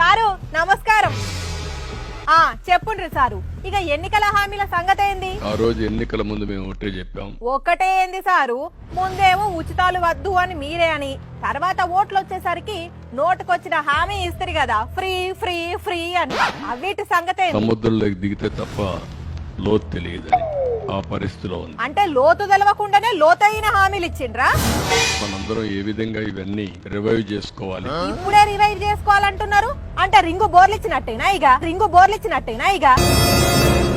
Sir నమస్కారం. ఆ చెప్పుండ్రి సారు. ఇక ఎన్నికల హామీల సంగతి ఏంది? ఆ రోజు ఎన్నికల ముందు మేము ఒకటే చెప్పాం. ఒక్కటే ఏంది సారు? ముందేమో ఉచితాలు వద్దు అని మీరే అని. తర్వాత ఓట్లు వచ్చేసరికి నోటుకొచ్చిన హామీ ఇస్తారు కదా ఫ్రీ ఫ్రీ ఫ్రీ అని. అవిటి సంగతి ఏంది సముద్రంలోకి దిగితే తప్ప లోతు తెలియదని ఆ పరిస్థితిలో ఉంది. అంటే లోతు తెలవకుండానే లోతైన హామీలు ఇచ్చిండ్రా? మనందరం ఏ విధంగా ఇవన్నీ రివైవ్ చేసుకోవాలి? ఇప్పుడే రివైవ్ చేసుకోవాలంటున్నారు? అంటే రింగు బోర్లిచ్చినట్టేనా ఇక రింగు బోర్లిచ్చినట్టేనా ఇక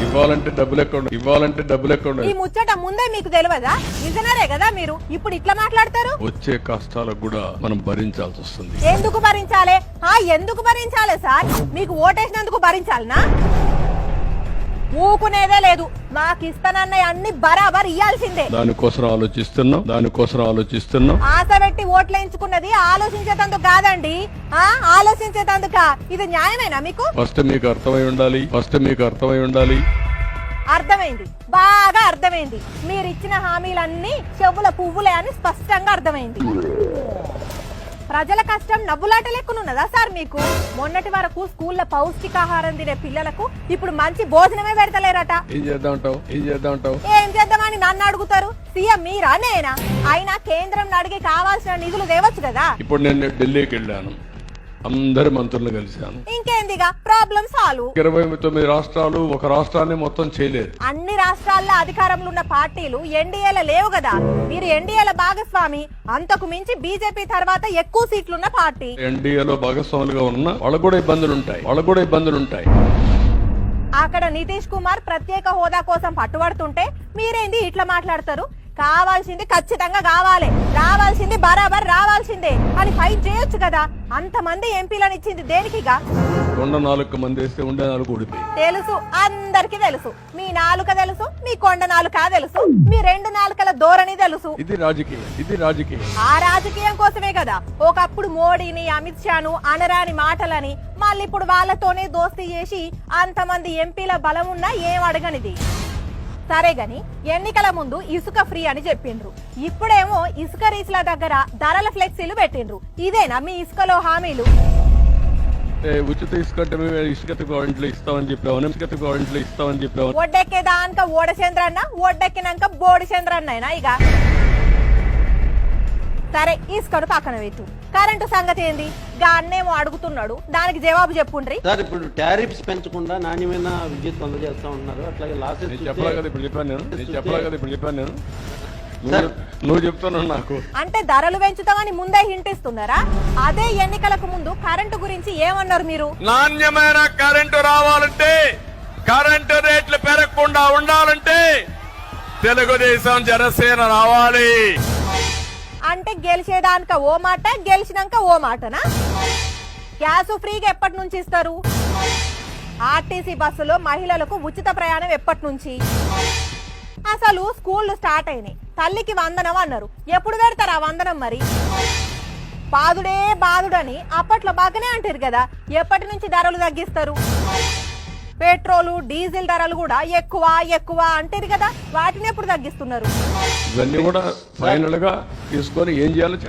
ఇవ్వాలంటే డబ్బులు ఎక్కడ ఇవ్వాలంటే డబ్బులు ఎక్కడ ఈ ముచ్చట ముందే మీకు తెలియదా విజనరే కదా మీరు? ఇప్పుడు ఇట్లా మాట్లాడతారు? వచ్చే కష్టాలకు కూడా మనం భరించాల్సి వస్తుంది. ఎందుకు భరించాలి? ఆ ఎందుకు భరించాలి సార్? మీకు ఓటేసినందుకు భరించాలనా? ఊకునేదే లేదు. నాకు ఇస్తానన్నయ్య అన్ని బరాబర్ ఇయ్యాల్సిందే. దానికోసం ఆలోచిస్తున్నాం దానికోసం ఆలోచిస్తున్నాం. ఆశ పెట్టి ఓట్లు వేయించుకున్నది ఆలోచించేటందుకు కాదండి. ఆ ఆలోచించేటందుక? ఇది న్యాయమేనా మీకు? ఫస్ట్ మీకు అర్థమై ఉండాలి ఫస్ట్ మీకు అర్థమై ఉండాలి. అర్థమైంది. బాగా అర్థమైంది. మీరు ఇచ్చిన హామీలన్నీ చెవుల పువ్వులే అని స్పష్టంగా అర్థమైంది. ప్రజల కష్టం నవ్వులాట లెక్కనున్నదా సార్ మీకు? మొన్నటి వరకు స్కూల్లో పౌష్టికాహారం తినే పిల్లలకు ఇప్పుడు మంచి భోజనమే పెడతలేరట. ఏం ఏం చేద్దామని నన్ను అడుగుతారు? సీఎం మీరా నేనా? అయినా కేంద్రం అడిగి కావాల్సిన నిధులు తేవచ్చు కదా. ఇప్పుడు నేను ఢిల్లీకి వెళ్ళాను. అందరి మంత్రులు కలిశాను. ఇంకేందిగా? ప్రాబ్లం సాల్వ్ ఇరవై తొమ్మిది రాష్ట్రాలు ఒక రాష్ట్రాన్ని మొత్తం చేయలేదు. అన్ని రాష్ట్రాల్లో అధికారంలో ఉన్న పార్టీలు ఎన్డీఏల లేవు కదా? మీరు ఎన్డీఏల భాగస్వామి. అంతకు మించి బీజేపీ తర్వాత ఎక్కువ సీట్లున్న పార్టీ. ఎన్డీఏలో భాగస్వాములుగా ఉన్న వాళ్ళకు కూడా ఇబ్బందులు ఉంటాయి వాళ్ళకు కూడా ఇబ్బందులు ఉంటాయి అక్కడ నితీష్ కుమార్ ప్రత్యేక హోదా కోసం పట్టుబడుతుంటే మీరేంది ఇట్లా మాట్లాడతారు? కావాల్సింది ఖచ్చితంగా కావాలి. రావాల్సింది బరాబర్ రావాల్సిందే. అని ఫైట్ చేయొచ్చు కదా. అంతమంది ఎంపీలను ఇచ్చింది దేనికిగా? కొండ నాలుగు మంది వేస్తే ఉండే నాలుగు తెలుసు. అందరికి తెలుసు. మీ నాలుక తెలుసు మీ కొండ నాలుక తెలుసు మీ రెండు నాలుకల ధోరణి తెలుసు. ఇది రాజకీయం ఇది రాజకీయం. ఆ రాజకీయం కోసమే కదా. ఒకప్పుడు మోడీని అమిత్ షాను అనరాని మాటలని మళ్ళీ ఇప్పుడు వాళ్ళతోనే దోస్తీ చేసి అంతమంది ఎంపీల బలం ఉన్నా ఏం అడగనిది? సరే గని ఎన్నికల ముందు ఇసుక ఫ్రీ అని చెప్పిండ్రు. ఇప్పుడేమో ఇసుక రీచ్ల దగ్గర ధరల ఫ్లెక్సీలు పెట్టిండ్రు. ఇదేనా మీ ఇసుకలో హామీలు? ఉచిత ఇసుక మేము ఇసుక గవర్నమెంట్లో ఇస్తామని చెప్పాము. ఇసుక గవర్నమెంట్లో ఇస్తామని చెప్పాము. ఒడ్డెక్కేదాక ఓడచంద్రన్న ఒడ్డెక్కినాక బోడిచంద్రన్నైనా ఇక సరే ఇసుకను పక్కన పెట్టు. కరెంటు సంగతి ఏంది? గా అన్నేమో అడుగుతున్నాడు. దానికి జవాబు చెప్పుండ్రి. సార్ ఇప్పుడు టారిఫ్స్ పెంచకుండా నాణ్యమైన విద్యుత్ అందజేస్తా ఉన్నారు. అట్లాగే లాసెస్ నేను చెప్పలా కదా ఇప్పుడు చెప్పాను నేను. నేను చెప్పలా కదా ఇప్పుడు చెప్పాను నేను. సార్. నువ్వు చెప్తున్నావు నాకు. అంటే ధరలు పెంచుతామని ముందే హింట్ ఇస్తున్నారా? అదే ఎన్నికలకు ముందు కరెంటు గురించి ఏమన్నారు మీరు? నాణ్యమైన కరెంటు రావాలంటే కరెంటు రేట్లు పెరగకుండా ఉండాలంటే తెలుగుదేశం జనసేన రావాలి. అంటే గెలిచేదానిక ఓ మాట గెలిచినాక ఓ మాటనా? గ్యాస్ ఫ్రీగా ఎప్పటి నుంచి ఇస్తారు? ఆర్టీసీ బస్సులో మహిళలకు ఉచిత ప్రయాణం ఎప్పటి నుంచి? అసలు స్కూళ్ళు స్టార్ట్ అయినాయి. తల్లికి వందనం అన్నారు. ఎప్పుడు పెడతారు ఆ వందనం మరి? బాదుడే బాదుడని అప్పట్లో బాగానే అంటారు కదా. ఎప్పటి నుంచి ధరలు తగ్గిస్తారు? పెట్రోలు డీజిల్ ధరలు కూడా ఎక్కువ ఎక్కువ అంటారు కదా వాటిని ఎప్పుడు తగ్గిస్తున్నారు? ఇవన్నీ కూడా ఫైనల్గా తీసుకొని ఏం చేయాలో